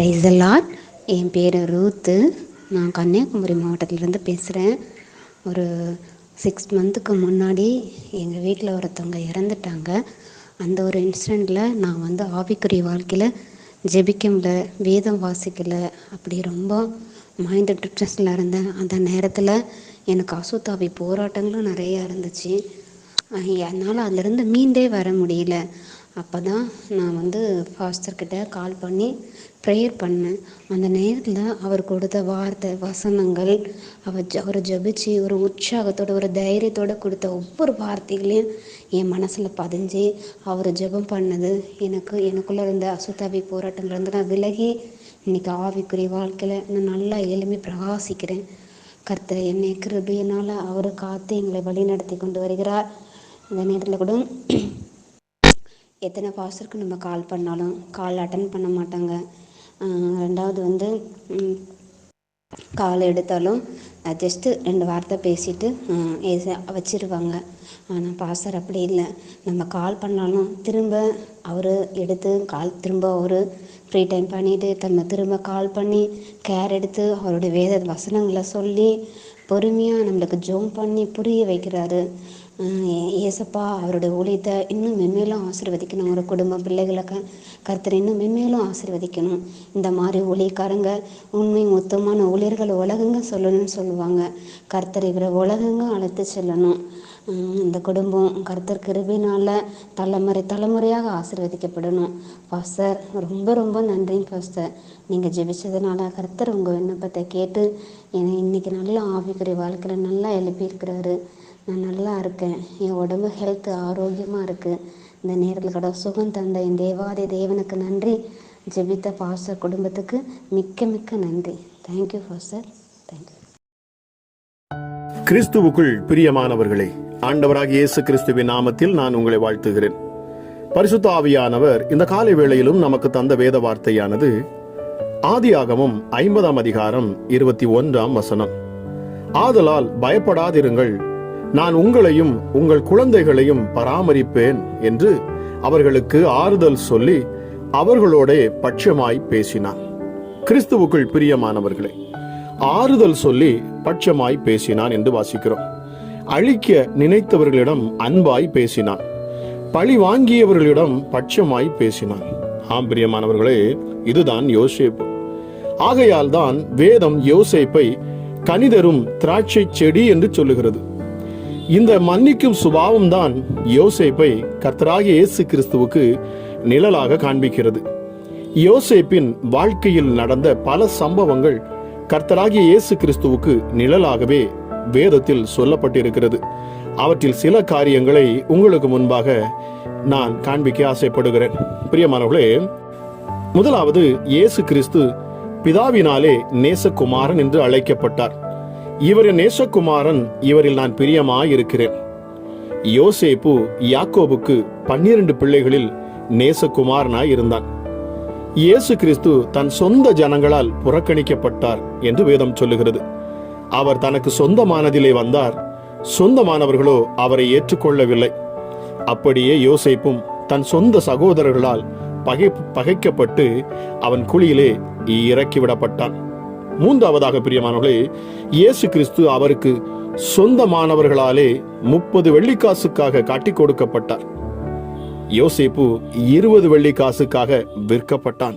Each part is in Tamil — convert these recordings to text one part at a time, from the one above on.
ப்ரைஸ் எல்லாம் என் பேர் ரூத்து. நான் கன்னியாகுமரி மாவட்டத்திலேருந்து பேசுகிறேன் ஒரு சிக்ஸ் மந்த்துக்கு முன்னாடி எங்கள் வீட்டில் ஒருத்தவங்க இறந்துட்டாங்க. அந்த ஒரு இன்சிடெண்ட்டில் நான் வந்து ஆவிக்குரிய வாழ்க்கையில் ஜெபிக்கல வேதம் வாசிக்கல. அப்படி ரொம்ப மைண்ட் டிப்ரெஷனில் இருந்தேன். அந்த நேரத்தில் எனக்கு அசுத்தாவி போராட்டங்களும் நிறையா இருந்துச்சு. என்னால் அதுலேருந்து மீண்டே வர முடியல. அப்போ தான் நான் வந்து ஃபாஸ்டர்கிட்ட கால் பண்ணி ப்ரேயர் பண்ணேன். அந்த நேரத்தில் அவர் கொடுத்த வார்த்தை வசனங்கள் அவர் ஜ அவர் ஜபிச்சு ஒரு உற்சாகத்தோட ஒரு தைரியத்தோட கொடுத்த ஒவ்வொரு வார்த்தைகளையும் என் மனசில் பதிஞ்சு அவர் ஜெபம் பண்ணது. எனக்கு எனக்குள்ளே இருந்த அசுத்தாவி போராட்டங்கள்லேருந்து நான் விலகி இன்னைக்கு ஆவிக்குரிய வாழ்க்கையில் நான் நல்லா எளிமை பிரகாசிக்கிறேன். கர்த்தர் என்னை கிருபியினால் அவர் காத்து எங்களை வழி நடத்தி கொண்டு வருகிறார். இந்த நேரத்தில் கூட எத்தனை பாஸ்டருக்கு நம்ம கால் பண்ணாலும் கால் அட்டன் பண்ண மாட்டாங்க. ரெண்டாவது வந்து கால் எடுத்தாலும் ஜஸ்ட்டு ரெண்டு வார்த்தை பேசிட்டு வச்சிருவாங்க. ஆனால் பாஸ்டர் அப்படி இல்லை. நம்ம கால் பண்ணாலும் திரும்ப அவர் எடுத்து கால் திரும்ப அவர் ஃப்ரீ டைம் பண்ணிவிட்டு நம்ம திரும்ப கால் பண்ணி கேர் எடுத்து அவருடைய வேத வசனங்களை சொல்லி பொறுமையாக நம்மளுக்கு ஜோம் பண்ணி புரிய வைக்கிறாரு. ஏசப்பா அவருடைய ஊழியத்தை இன்னும் மென்மேலும் ஆசீர்வதிக்கணும். ஒரு குடும்ப பிள்ளைகளை க கர்த்தர் இன்னும் மென்மேலும் ஆசிர்வதிக்கணும். இந்த மாதிரி ஊழியக்காரங்க உண்மை மொத்தமான ஊழியர்கள் உலகங்க சொல்லணும்னு சொல்லுவாங்க. கர்த்தர் இவரை உலகங்க அழைத்து செல்லணும். இந்த குடும்பம் கர்த்தர் கிருபினால் தலைமுறை தலைமுறையாக ஆசிர்வதிக்கப்படணும். பாஸ்டர் ரொம்ப ரொம்ப நன்றிங்க பாஸ்டர். நீங்கள் ஜெபிச்சதுனால கர்த்தர் உங்கள் விண்ணப்பத்தை கேட்டு என்னை இன்றைக்கி நல்லா ஆவிக்குரிய வாழ்க்கையில் நல்லா எழுப்பியிருக்கிறாரு. நான் நல்லா இருக்கேன். என் உடம்பு ஹெல்த்து ஆரோக்கியமாக இருக்குது இந்த நேரத்தில் கூட சுகம் தந்த என் தேவாதி தேவனுக்கு நன்றி. ஜெபித்த பாஸ்டர் குடும்பத்துக்கு மிக்க மிக்க நன்றி. Thank you pastor. தேங்க்யூ கிறிஸ்துவுக்குள் பிரியமானவர்களே ஆண்டவராக இயேசு கிறிஸ்துவின் நாமத்தில் நான் உங்களை வாழ்த்துகிறேன். பரிசுத்த ஆவியானவர் இந்த காலை வேளையிலும் நமக்கு தந்த வேத வார்த்தையானது ஆதியாகமும் ஐம்பதாம் அதிகாரம் இருபத்தி ஒன்றாம் வசனம். ஆதலால் பயப்படாதிருங்கள் நான் உங்களையும் உங்கள் குழந்தைகளையும் பராமரிப்பேன் என்று அவர்களுக்கு ஆறுதல் சொல்லி அவர்களோட பட்சமாய் பேசினான் கிறிஸ்துவுக்குள் பிரியமானவர்களே ஆறுதல் சொல்லி பட்சமாய் பேசினான் என்று வாசிக்கிறோம். அழிக்க நினைத்தவர்களிடம் அன்பாய் பேசினான். பழி வாங்கியவர்களிடம் பட்சமாய் பேசினான். ஆம் பிரியமானவர்களே இதுதான் யோசேப்பு. ஆகையால் தான் வேதம் யோசேப்பை கனிதரும் திராட்சை செடி என்று சொல்லுகிறது. இந்த மன்னிக்கும் சுபாவம் தான் யோசேப்பை கர்த்தராகிய இயேசு கிறிஸ்துவுக்கு நிழலாக காண்பிக்கிறது. யோசேப்பின் வாழ்க்கையில் நடந்த பல சம்பவங்கள் கர்த்தராகிய இயேசு கிறிஸ்துவுக்கு நிழலாகவே வேதத்தில் சொல்லப்பட்டிருக்கிறது. அவற்றில் சில காரியங்களை உங்களுக்கு முன்பாக நான் காண்பிக்க ஆசைப்படுகிறேன். பிரியமானவர்களே முதலாவது இயேசு கிறிஸ்து பிதாவினாலே நேசகுமாரன் என்று அழைக்கப்பட்டார். இவரின் நேசகுமாரன் இவரில் நான் பிரியமாயிருக்கிறேன். யோசேப்பு யாக்கோபுக்கு பன்னிரண்டு பிள்ளைகளில் நேசகுமாரனாய் இருந்தான் இயேசு கிறிஸ்து தன் சொந்த ஜனங்களால் புறக்கணிக்கப்பட்டார் என்று வேதம் சொல்லுகிறது. அவர் தனக்கு சொந்தமானதிலே வந்தார் சொந்தமானவர்களோ அவரை ஏற்றுக்கொள்ளவில்லை. அப்படியே யோசேப்பும் தன் சொந்த சகோதரர்களால் பகை பகைக்கப்பட்டு அவன் குழியிலே இறக்கிவிடப்பட்டான். மூன்றாவதாக பிரியமானவர்களே இயேசு கிறிஸ்து அவருக்கு சொந்தமானவர்களாலே முப்பது வெள்ளிக்காசுக்காக காட்டிக் கொடுக்கப்பட்டார். யோசிப்பு இருபது வெள்ளிக்காசுக்காக விற்கப்பட்டான்.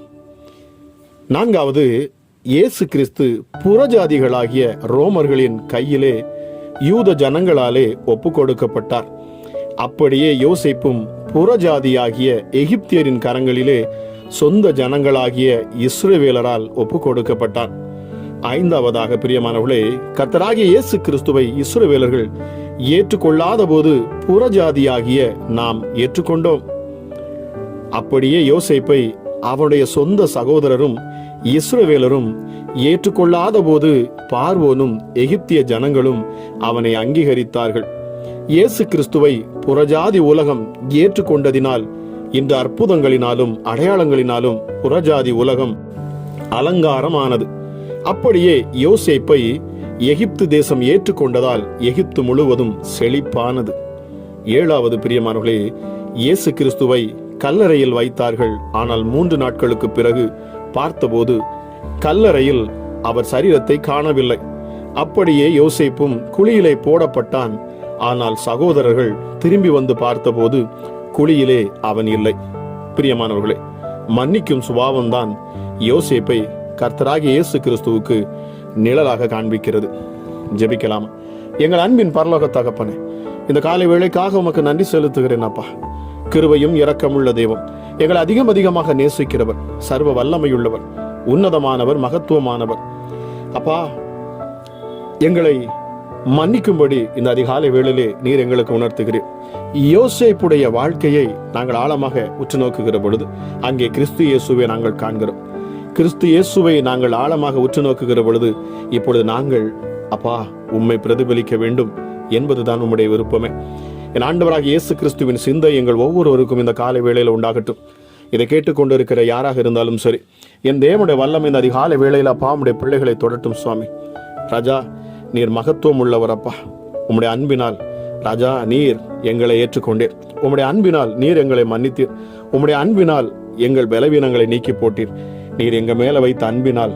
நான்காவது இயேசு கிறிஸ்து புறஜாதிகளாகிய ரோமர்களின் கையிலே யூத ஜனங்களாலே ஒப்பு கொடுக்கப்பட்டார். அப்படியே யோசிப்பும் புறஜாதியாகிய எகிப்தியரின் கரங்களிலே சொந்த ஜனங்களாகிய இஸ்ரேவேலரால் ஒப்பு கொடுக்கப்பட்டான். ஐந்தாவதாக பிரியமானவர்களே கர்த்தராகிய இயேசு கிறிஸ்துவை இஸ்ரவேலர்கள் ஏற்றுக்கொள்ளாத போது புறஜாதியாகிய நாம் ஏற்றுக்கொண்டோம். அப்படியே யோசைப்பை அவனுடைய சொந்த சகோதரரும் இஸ்ரவேலரும் ஏற்றுக்கொள்ளாத போது பார்வோனும் எகிப்திய ஜனங்களும் அவனை அங்கீகரித்தார்கள். இயேசு கிறிஸ்துவை புறஜாதி உலகம் ஏற்றுக்கொண்டதினால் இந்த அற்புதங்களினாலும் அடையாளங்களினாலும் புறஜாதி உலகம் அலங்காரமானது. அப்படியே யோசேப்பை எகிப்து தேசம் ஏற்றுக்கொண்டதால் எகிப்து முழுவதும் செழிப்பானது. ஏழாவது பிரியமானவர்களே இயேசு கிறிஸ்துவை கல்லறையில் வைத்தார்கள். ஆனால் மூன்று நாட்களுக்கு பிறகு பார்த்தபோது கல்லறையில் அவர் சரீரத்தை காணவில்லை. அப்படியே யோசேப்பும் குழியிலே போடப்பட்டான். ஆனால் சகோதரர்கள் திரும்பி வந்து பார்த்தபோது குழியிலே அவன் இல்லை. பிரியமானவர்களே மன்னிக்கும் சுபாவம்தான் யோசேப்பை கர்த்தராகிய இயேசு கிறிஸ்துவுக்கு நிழலாக காண்பிக்கிறது. ஜெபிக்கலாம்? எங்கள் அன்பின் பரலோக தகப்பனே இந்த காலை வேளைக்காக உமக்கு நன்றி செலுத்துகிறேன் அப்பா. கிருபையும் இரக்கமுள்ள தெய்வம் எங்களை அதிகம் அதிகமாக நேசிக்கிறவர் சர்வ வல்லமையுள்ளவர் உன்னதமானவர் மகத்துவமானவர். அப்பா எங்களை மன்னிக்கும்படி இந்த அதிகாலை வேளையிலே நீர் எங்களுக்கு உணர்த்துகிறீர். யோசேப்புடைய வாழ்க்கையை நாங்கள் ஆழமாக உற்று நோக்குகிற பொழுது அங்கே கிறிஸ்து இயேசுவை நாங்கள் காண்கிறோம். கிறிஸ்து இயேசுவை நாங்கள் ஆழமாக உற்று நோக்குகிற பொழுது இப்பொழுது நாங்கள் அப்பா உம்மை பிரதிபலிக்க வேண்டும் என்பதுதான் உம்முடைய விருப்பமே. என் ஆண்டவராக இயேசு கிறிஸ்துவின் சிந்தை எங்கள் ஒவ்வொருவருக்கும் இந்த காலை வேளையில் உண்டாகட்டும். இதை கேட்டுக்கொண்டிருக்கிற யாராக இருந்தாலும் சரி என் தேவனுடைய வல்லம் இந்த அதிகாலை வேளையில் அப்பா உடைய பிள்ளைகளை தொடட்டும் சுவாமி. ராஜா நீர் மகத்துவம் உள்ளவர் அப்பா. உம்முடைய அன்பினால் ராஜா நீர் எங்களை ஏற்றுக்கொண்டீர். உம்முடைய அன்பினால் நீர் எங்களை மன்னித்தீர். உம்முடைய அன்பினால் எங்கள் பலவீனங்களை நீக்கி போட்டீர். நீர் எங்க மேல வைத்த அன்பினால்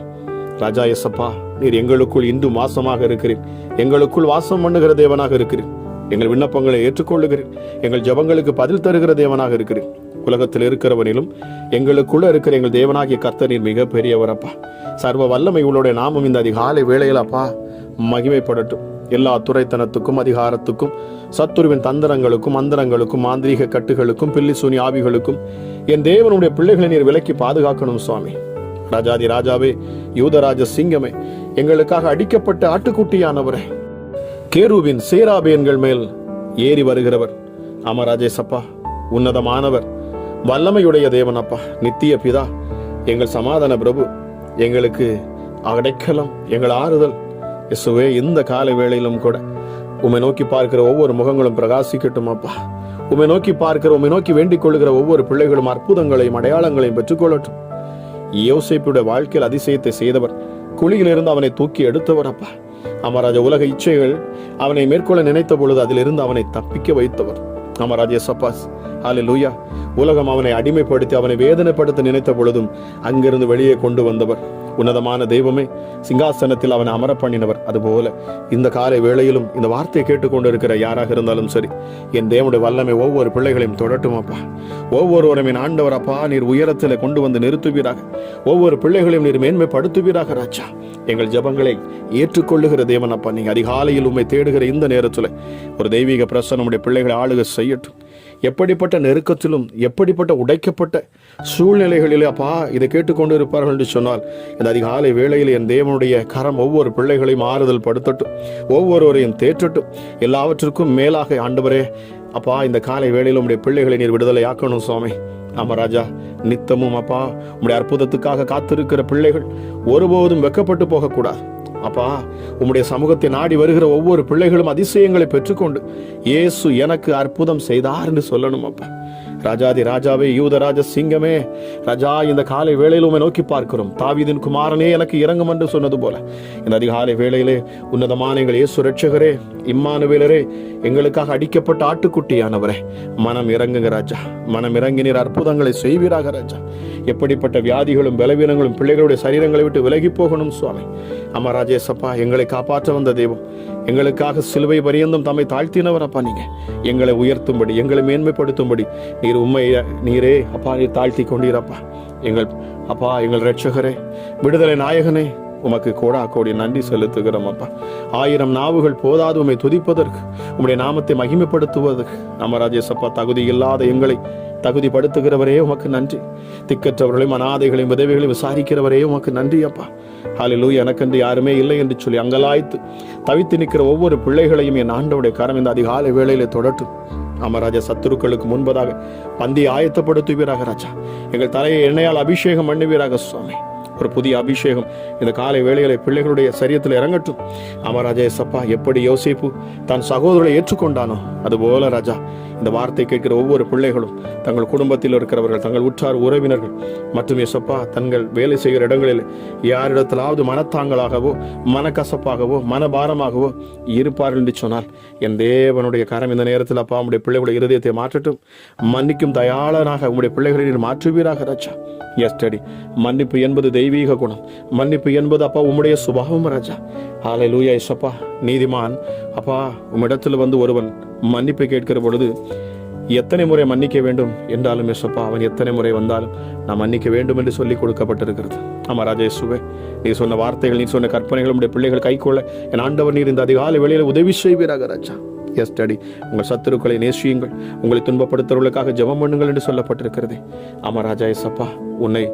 ராஜா எசப்பா நீர் எங்களுக்குள் இந்து வாசமாக இருக்கிறீர். எங்களுக்குள் வாசம் பண்ணுகிற தேவனாக இருக்கிறீர். எங்கள் விண்ணப்பங்களை ஏற்றுக்கொள்ளுகிறீர். எங்கள் ஜெபங்களுக்கு பதில் தருகிற தேவனாக இருக்கிறீர். உலகத்தில் இருக்கிறவனிலும் எங்களுக்குள்ள இருக்கிற எங்கள் தேவனாகிய கர்த்தனின் நீர் மிக பெரியவரப்பா சர்வ வல்லமை உங்களுடைய நாமம் இந்த அதிகாலை வேளையில் அப்பா மகிமைப்படட்டும். எல்லா துறைத்தனத்துக்கும் அதிகாரத்துக்கும் சத்துருவின் தந்திரங்களுக்கும் அந்தரங்களுக்கும் மாந்திரீக கட்டுகளுக்கும் பில்லி சூனி ஆவிகளுக்கும் என் தேவனுடைய பிள்ளைகளை நீர் விலக்கி பாதுகாக்கணும் சுவாமி. ராஜாதி ராஜாவே யூதராஜ சிங்கமே எங்களுக்காக அடிக்கப்பட்ட ஆட்டுக்குட்டியானவரே. கேருவின் சேராபியன்கள் மேல் ஏறி வருகிறவர். அமராஜேசப்பா உன்னதமானவர் வல்லமையுடைய தேவனப்பா நித்திய பிதா எங்கள் சமாதான பிரபு எங்களுக்கு அடைக்கலம் எங்கள் ஆறுதல். இசுவே இந்த கால வேளையிலும் கூட உம்மை நோக்கி பார்க்கிற ஒவ்வொரு முகங்களும் பிரகாசிக்கட்டும் அப்பா உம்மை நோக்கி பார்க்கிற உம்மை நோக்கி வேண்டிக் கொள்கிற ஒவ்வொரு பிள்ளைகளும் அற்புதங்களையும் அடையாளங்களையும் பெற்றுக்கொள்ளட்டும். யோசேப்புடைய வாழ்க்கையில் அதிசயத்தை செய்தவர். குழியிலிருந்து அவனை தூக்கி எடுத்தவர் அப்பா. அமராஜ உலக இச்சைகள் அவனை மேற்கொள்ள நினைத்த பொழுது அதிலிருந்து அவனை தப்பிக்க வைத்தவர். அமராஜ சப்பாஸ் ஹாலே லூயா உலகம் அவனை அடிமைப்படுத்தி அவனை வேதனைப்படுத்த நினைத்த பொழுதும் அங்கிருந்து வெளியே கொண்டு வந்தவர். உன்னதமான தெய்வமே சிங்காசனத்தில் அவனை அமர பண்ணினவர் அதுபோல இந்த காலை வேளையிலும் இந்த வார்த்தையை கேட்டுக்கொண்டிருக்கிற யாராக இருந்தாலும் சரி என் தேவனுடைய வல்லமை ஒவ்வொரு பிள்ளைகளையும் தொடட்டும் அப்பா. ஒவ்வொருவரும் என் ஆண்டவர் அப்பா நீர் உயரத்தில் கொண்டு வந்து நிறுத்துவீராக. ஒவ்வொரு பிள்ளைகளையும் நீர் மேன்மைப்படுத்துவீராக ராஜா. எங்கள் ஜெபங்களை ஏற்றுக்கொள்ளுகிற தேவன் அப்பா நீங்க அதிகாலையில் உண்மை தேடுகிற இந்த நேரத்தில் ஒரு தெய்வீக பிரசனம் உடைய பிள்ளைகளை ஆளுக செய்யட்டும். எப்படிப்பட்ட நெருக்கத்திலும் எப்படிப்பட்ட உடைக்கப்பட்ட சூழ்நிலைகளிலே அப்பா இதை கேட்டுக்கொண்டு இருப்பார்கள் என்று சொன்னால் இந்த அதிகாலை வேளையில் என் தேவனுடைய கரம் ஒவ்வொரு பிள்ளைகளையும் ஆறுதல் படுத்தட்டும் ஒவ்வொருவரையும் தேற்றட்டும். எல்லாவற்றிற்கும் மேலாக ஆண்டவரே அப்பா இந்த காலை வேளையில் உடைய பிள்ளைகளை நீர் விடுதலை ஆக்கணும் சுவாமி. ஆமா ராஜா நித்தமும் அப்பா உடைய அற்புதத்துக்காக காத்திருக்கிற பிள்ளைகள் ஒருபோதும் வெக்கப்பட்டு போகக்கூடாது. அப்பா உம்முடைய சமூகத்தை நாடி வருகிற ஒவ்வொரு பிள்ளைகளும் அதிசயங்களை பெற்றுக்கொண்டு இயேசு எனக்கு அற்புதம் செய்தார் என்று சொல்லணும் அப்பா. ராஜாதி ராஜாவே யூதராஜ சிங்கமே ராஜா இந்த காலை வேளையில் உண்மை நோக்கி பார்க்கிறோம். தாவீதின் குமாரனே எனக்கு இறங்கும் என்று சொன்னது போல இந்த அதிகாலை வேளையிலே உன்னதமான எங்கள் இயேசு ரட்சகரே இம்மானுவேலரே எங்களுக்காக அடிக்கப்பட்ட ஆட்டுக்குட்டியானவரே மனம் இறங்குங்க ராஜா. மனம் இறங்கி நீர் அற்புதங்களை செய்வீராக ராஜா. எப்படிப்பட்ட வியாதிகளும் பலவீனங்களும் பிள்ளைகளுடைய சரீரங்களை விட்டு விலகி போகணும் சுவாமி. அம்மா ராஜேசப்பா எங்களை காப்பாற்ற வந்த தெய்வம் எங்களுக்காக சிலுவை பரியந்தம் தம்மை தாழ்த்தினவர் அப்பா நீங்க. எங்களை உயர்த்தும்படி எங்களை மேன்மைப்படுத்தும்படி. நீர் உண்மை நீரே அப்பா நீர் தாழ்த்தி கொண்டீரப்பா. எங்கள் அப்பா எங்கள் ரட்சகரே விடுதலை நாயகனே உமக்கு கோடா கோடி நன்றி செலுத்துகிறோம் அப்பா. ஆயிரம் நாவுகள் போதாது உண்மை துதிப்பதற்கு உம்முடைய நாமத்தை மகிமைப்படுத்துவதற்கு. நம்ம ராஜேசப்பா தகுதி இல்லாத எங்களை தகுதிப்படுத்துகிறவரே உமக்கு நன்றி. திக்கற்றவர்களையும் அனாதைகளையும் விதவைகளையும் விசாரிக்கிறவரே உமக்கு நன்றி அப்பா. ஹாலிலூ எனக்கென்று யாருமே இல்லை என்று சொல்லி அங்கலாய்த்து தவித்து நிற்கிற ஒவ்வொரு பிள்ளைகளையும் என் ஆண்டவுடைய கரம் இந்த அதிகாலை வேளையிலே தொடட்டும் அமராஜ சத்துருக்களுக்கு முன்பதாக பந்தி ஆயத்தப்படுத்துவீராக ராஜா. எங்கள் தலையை எண்ணெயால் அபிஷேகம் பண்ணுவீராக சுவாமி. ஒரு புதிய அபிஷேகம். இந்த காலை வேளைகளை பிள்ளைகளுடைய சரியத்தில் இறங்கட்டும். ஆமா ராஜா எசப்பா எப்படி யோசிப்பு? தன் சகோதரரை ஏற்றுக்கொண்டானோ? அதுபோல ராஜா இந்த வார்த்தை கேட்கிற ஒவ்வொரு பிள்ளைகளும் தங்கள் குடும்பத்தில் இருக்கிறவர்கள் தங்கள் உற்றார் உறவினர்கள் மற்றும் எசப்பா தங்கள் வேலை செய்கிற இடங்களில் யாரிடத்திலாவது மனத்தாங்களாகவோ மனக்கசப்பாகவோ மனபாரமாகவோ இருப்பார்கள் என்று சொன்னால் என் தேவனுடைய கரம் இந்த நேரத்தில் அப்பா உடைய பிள்ளைகளுடைய இருதயத்தை மாற்றட்டும். மன்னிக்கும் தயாளனாக உங்களுடைய பிள்ளைகளை மாற்றுவீராக ராஜா. எஸ்டடி மன்னிப்பு என்பது தெய்வீக குணம் மன்னிப்பு என்பது அப்பா உம்முடைய சுபாவம் ராஜா ஆலை லூயா இசப்பா நீதிமான் அப்பா உம்மிடத்தில் வந்து ஒருவன் மன்னிப்பு கேட்கிற பொழுது எத்தனை முறை மன்னிக்க வேண்டும் என்றாலும் எசப்பா அவன் எத்தனை முறை வந்தாலும் நான் மன்னிக்க வேண்டும் என்று சொல்லி கொடுக்கப்பட்டிருக்கிறது ஆமா ராஜேசுவே நீ சொன்ன வார்த்தைகள் நீ சொன்ன கற்பனைகள் உடைய பிள்ளைகள் கைக்கொள்ள என் ஆண்டவர் நீர் இந்த அதிகாலை வேளையில் உதவி செய்வீராக ராஜா எஸ் டடி உங்கள் சத்துருக்களை நேசியுங்கள் உங்களை துன்பப்படுத்துறவர்களுக்காக ஜெபம் பண்ணுங்கள் என்று சொல்லப்பட்டிருக்கிறது ஆமா ராஜா எசப்பா உன்னை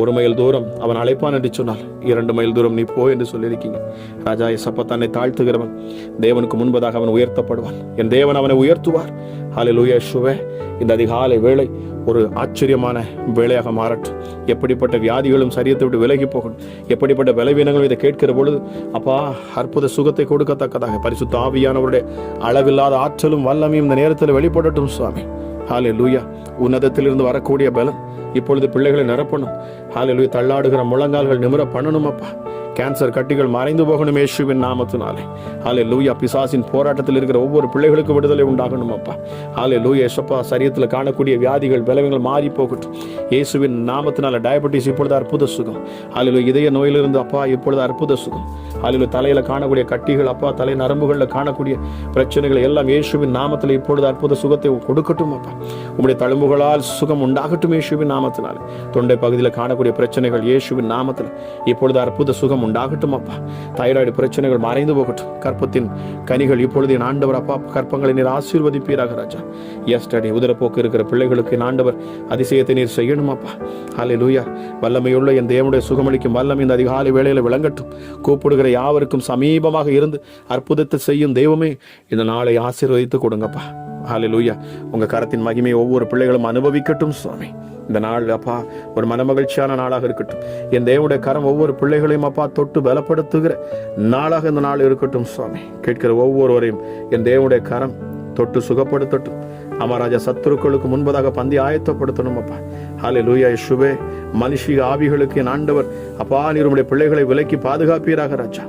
ஒரு மைல் தூரம் அவன் அழைப்பான் என்று சொன்னால் இரண்டு மைல் தூரம் நீ போ என்று சொல்லியிருக்கீங்க. ராஜா எசப்பா தன்னை தாழ்த்துகிறவன். தேவனுக்கு முன்பதாக அவன் உயர்த்தப்படுவான். என் தேவன் அவனை உயர்த்துவார். ஹாலில் யேசுவே இந்த அதிகாலை வேலை ஒரு ஆச்சரியமான வேலையாக மாறட்டும். எப்படிப்பட்ட வியாதிகளும் சரியத்தை விட்டு விலகி போகணும் எப்படிப்பட்ட பலவீனங்களும் இதை கேட்கிற பொழுது அப்பா அற்புத சுகத்தை கொடுக்கத்தக்கதாக பரிசுத்த ஆவியானவருடைய அளவில்லாத ஆற்றலும் வல்லமையும் இந்த நேரத்தில் வெளிப்படட்டும் சுவாமி. ஹாலே லூயா உன்னதத்திலிருந்து வரக்கூடிய பலம் இப்பொழுது பிள்ளைகளை நிரப்பணும். ஹாலே தள்ளாடுகிற முழங்கால்கள் நிமிர பண்ணணுமப்பா கேன்சர் கட்டிகள் மறைந்து போகணும் இயேசுவின் நாமத்தினாலே. ஹாலே லூயா பிசாசின் போராட்டத்தில் இருக்கிற ஒவ்வொரு பிள்ளைகளுக்கும் விடுதலை உண்டாகணும் அப்பா. ஹாலே லூயா எசப்பா சரியத்தில் காணக்கூடிய வியாதிகள் விளைவுகள் மாறி போகட்டும் இயேசுவின் நாமத்தினால டயபெட்டிஸ் இப்பொழுது அற்புத சுகம். ஹாலே இதய நோயிலிருந்து அப்பா இப்பொழுது அற்புத சுகம். ஹாலே தலையில் காணக்கூடிய கட்டிகள் அப்பா தலை நரம்புகளில் காணக்கூடிய பிரச்சனைகள் எல்லாம் இயேசுவின் நாமத்தில் இப்பொழுது அற்புத சுகத்தை கொடுக்கட்டும் அப்பா. உங்களுடைய தழும்புகளால் சுகம் உண்டாகட்டும் இயேசுவின் நாமத்தினால. தொண்டை பகுதியில் காணக்கூடிய பிரச்சனைகள் இயேசுவின் நாமத்தில். இப்பொழுது அற்புத சுகம் உண்டாகட்டும் அப்பா. தைராய்டு பிரச்சனைகள் மறைந்து போகட்டும். கற்பத்தின் கனிகள் இப்பொழுது என் ஆண்டவர் அப்பா கற்பங்களை நீர் ஆசீர்வதிப்பீராக ராஜா. எஸ்டடி உதரப்போக்கு இருக்கிற பிள்ளைகளுக்கு என் ஆண்டவர் அதிசயத்தை நீர் செய்யணும் அப்பா. ஹாலே லூயா வல்லமையுள்ள என் தேவனுடைய சுகமளிக்கும் வல்லம் இந்த அதிகாலை வேளையில் விளங்கட்டும். கூப்பிடுகிற யாவருக்கும் சமீபமாக இருந்து அற்புதத்தை செய்யும் தெய்வமே இந்த நாளை ஆசீர்வதித்து கொடுங்கப்பா. ஹாலே லூயா உங்க கரத்தின் மகிமை ஒவ்வொரு பிள்ளைகளும் அனுபவிக்கட்டும் சுவாமி. இந்த நாள் அப்பா ஒரு மனமகிழ்ச்சியான நாளாக இருக்கட்டும். என் தேவனுடைய கரம் ஒவ்வொரு பிள்ளைகளையும் அப்பா தொட்டு பலப்படுத்துகிற நாளாக இந்த நாள் இருக்கட்டும் சுவாமி. கேட்கிற ஒவ்வொருவரையும் என் தேவனுடைய கரம் தொட்டு சுகப்படுத்தட்டும். அமராஜா சத்துருக்களுக்கு முன்பதாக பந்தி ஆயத்தப்படுத்தணும் அப்பா. ஹாலே லூயா யேசுவே மனுஷிக ஆவிகளுக்கு என் ஆண்டவர் அப்பா நீருடைய பிள்ளைகளை விலக்கி பாதுகாப்பீராக ராஜா.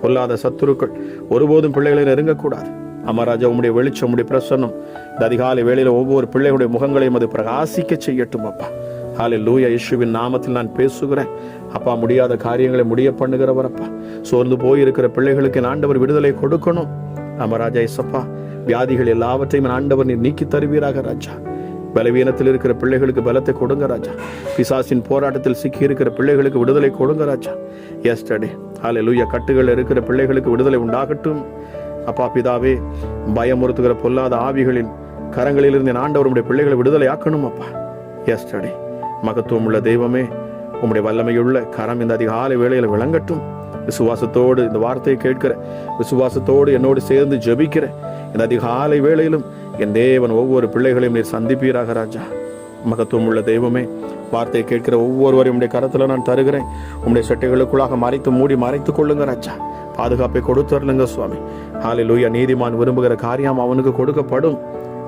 பொல்லாத சத்துருக்கள் ஒருபோதும் பிள்ளைகளை நெருங்கக்கூடாது. அமராஜா உம்முடைய வெளிச்சம் உம்முடைய பிரசன்னம். இந்த அதிகாலை வேளையில ஒவ்வொரு பிள்ளைகளுடைய முகங்களையும் அது பிரகாசிக்க செய்யட்டும் அப்பா. ஹாலே லூயா இயேசுவின் நாமத்தில் நான் பேசுகிறேன். அப்பா முடியாத காரியங்களை முடிய பண்ணுகிறவர் அப்பா. சோர்ந்து போயிருக்கிற பிள்ளைகளுக்கு ஆண்டவர் விடுதலை கொடுக்கணும். அமராஜா இசப்பா வியாதிகள் எல்லாவற்றையும் ஆண்டவர் நீர் நீக்கி தருவீராக ராஜா. பலவீனத்தில் இருக்கிற பிள்ளைகளுக்கு பலத்தை கொடுங்க ராஜா. பிசாசின் போராட்டத்தில் சிக்கி இருக்கிற பிள்ளைகளுக்கு விடுதலை கொடுங்க ராஜா. எஸ்டே ஹாலே லூயா கட்டுகள் இருக்கிற பிள்ளைகளுக்கு விடுதலை உண்டாகட்டும். அப்பா பிதாவே பயமுறுத்துகிற பொல்லாத ஆவிகளின் கரங்களிலிருந்து என் ஆண்டவர் உடைய பிள்ளைகளை விடுதலை ஆக்கணும் அப்பா. எஸ்டே மகத்துவம் உள்ள தெய்வமே உம்முடைய வல்லமையுள்ள கரம் இந்த அதிகாலை வேளையில் விளங்கட்டும். விசுவாசத்தோடு இந்த வார்த்தையை கேட்கிற விசுவாசத்தோடு என்னோடு சேர்ந்து ஜபிக்கிற இந்த அதிகாலை வேளையிலும் என் தேவன் ஒவ்வொரு பிள்ளைகளையும் நீர் சந்திப்பீராக ராஜா. மகத்துவம் உள்ள தெய்வமே வார்த்தையை கேட்கிற ஒவ்வொருவரையும் உடைய கரத்தில் நான் தருகிறேன். உங்களுடைய சட்டைகளுக்குள்ளாக மறைத்து மூடி மறைத்து கொள்ளுங்க ராஜா. பாதுகாப்பை கொடுத்துருங்க சுவாமி. ஹாலே லூயா நீதிமான் விரும்புகிற காரியம் அவனுக்கு கொடுக்கப்படும்.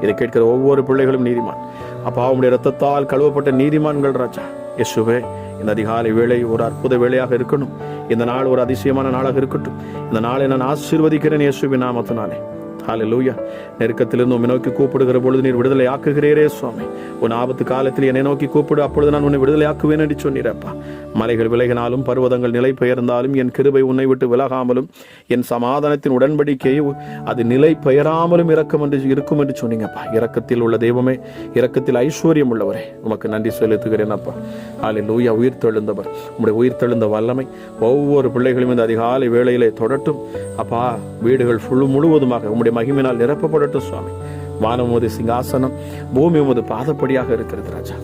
இதை கேட்கிற ஒவ்வொரு பிள்ளைகளும் நீதிமான். அப்பா அவனுடைய ரத்தத்தால் கழுவப்பட்ட நீதிமான்கள் ராஜா. யசுவே இந்த அதிகாலை வேலை ஒரு அற்புத வேலையாக இருக்கணும். இந்த நாள் ஒரு அதிசயமான நாளாக இருக்கட்டும். இந்த நாளை நான் ஆசீர்வதிக்கிறேன் இயேசுவின் நாமத்தினாலே. ஹாலலூயா நெருக்கத்திலிருந்து உண்மை நோக்கி கூப்பிடுகிற பொழுது நீர் விடுதலை ஆக்குகிறீரே சுவாமி. உன் ஆபத்து காலத்தில் என்னை நோக்கி கூப்பிடு அப்பொழுது நான் உன்னை விடுதலை ஆக்குவேன் என்று சொன்னீரப்பா. மலைகள் விலகினாலும் பர்வதங்கள் நிலை பெயர்ந்தாலும் என் கிருபை உன்னை விட்டு விலகாமலும் என் சமாதானத்தின் உடன்படிக்கை அது நிலை பெயராமலும் இறக்கம் என்று இருக்கும் என்று சொன்னீங்கப்பா. இறக்கத்தில் உள்ள தெய்வமே இறக்கத்தில் ஐஸ்வர்யம் உள்ளவரே. உமக்கு நன்றி செலுத்துகிறேன் அப்பா. ஹாலே லூயா உயிர் தெழுந்தவர். உங்களுடைய உயிர் தெழுந்த வல்லமை ஒவ்வொரு பிள்ளைகளும் இந்த அதிகாலை வேளையிலே தொடட்டும். அப்பா வீடுகள் ஃபுல்லு முழுவதுமாக உம்முடைய மகிமினால் நிரப்பப்படட்டும் சுவாமி. வானம் உமது சிங்காசனம் பூமி உமது பாதப்படியாக இருக்கிறது ராஜா.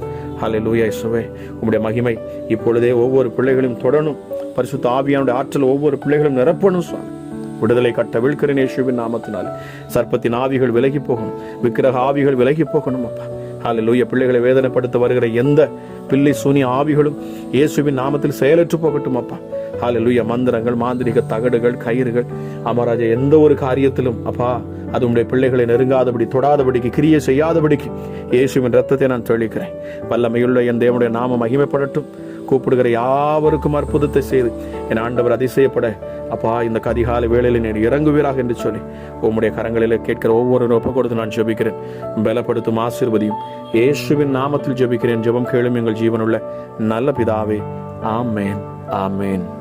ஹாலே லூயா இசுவே உம்முடைய மகிமை இப்பொழுதே ஒவ்வொரு பிள்ளைகளையும் தொடணும். பரிசுத்த ஆவியானுடைய ஆற்றல் ஒவ்வொரு பிள்ளைகளும் நிரப்பணும் சுவாமி. விடுதலை கட்ட விழுக்கிறேன் இயேசுவின் நாமத்தினாலே. சர்ப்பத்தின் ஆவிகள் விலகி போகணும். விக்கிரக ஆவிகள் விலகி போகணும் அப்பா. ஹாலே லூய பிள்ளைகளை வேதனைப்படுத்த வருகிற எந்த பிள்ளை சூனி ஆவிகளும் இயேசுவின் நாமத்தில் செயலற்று போகட்டும் அப்பா. ஹாலே மந்திரங்கள் மாந்திரிக தகடுகள் கயிறுகள். அமராஜா எந்த ஒரு காரியத்திலும் அப்பா அது உடைய பிள்ளைகளை நெருங்காதபடி தொடாதபடிக்கு கிரியை செய்யாதபடிக்கு இயேசுவின் ரத்தத்தை நான் தெளிக்கிறேன். வல்லமையுள்ள என் தேவனுடைய நாம மகிமைப்படட்டும். கூப்பிடுகிற யாவருக்கும் அற்புதத்தை செய்து என் ஆண்டவர் அதிசயப்பட அப்பா இந்த கதிகால வேளையில் நீர் இறங்குவீராக என்று சொல்லி உம்முடைய கரங்களில் கேட்கிற ஒவ்வொரு ஒப்பு கொடுத்து நான் ஜெபிக்கிறேன். பலப்படுத்தும் ஆசீர்வதியும். இயேசுவின் நாமத்தில் ஜெபிக்கிறேன். ஜெபம் கேளும் எங்கள் ஜீவனுள்ள நல்ல பிதாவே. ஆமேன். ஆமேன்.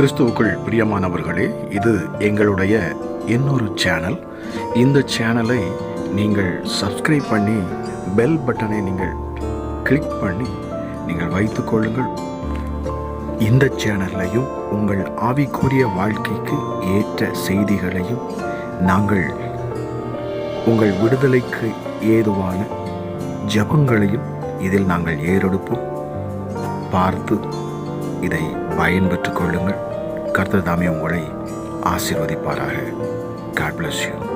கிறிஸ்துவுக்குள் பிரியமானவர்களே இது எங்களுடைய இன்னொரு சேனல் இந்த சேனலை நீங்கள் சப்ஸ்கிரைப் பண்ணி பெல் பட்டனை நீங்கள் கிளிக் பண்ணி நீங்கள் வைத்துக் கொள்ளுங்கள். இந்த சேனல்லையும் உங்கள் ஆவிக்குரிய வாழ்க்கைக்கு ஏற்ற செய்திகளையும் நாங்கள் உங்கள் விடுதலைக்கு ஏதுவான ஜெபங்களையும் இதில் நாங்கள் ஏறெடுப்போம். பார்த்து இதை பயன்பெற்றுக் கொள்ளுங்கள். கர்த்தர் தாமே உங்களை ஆசீர்வதிப்பாராக காட் bless you.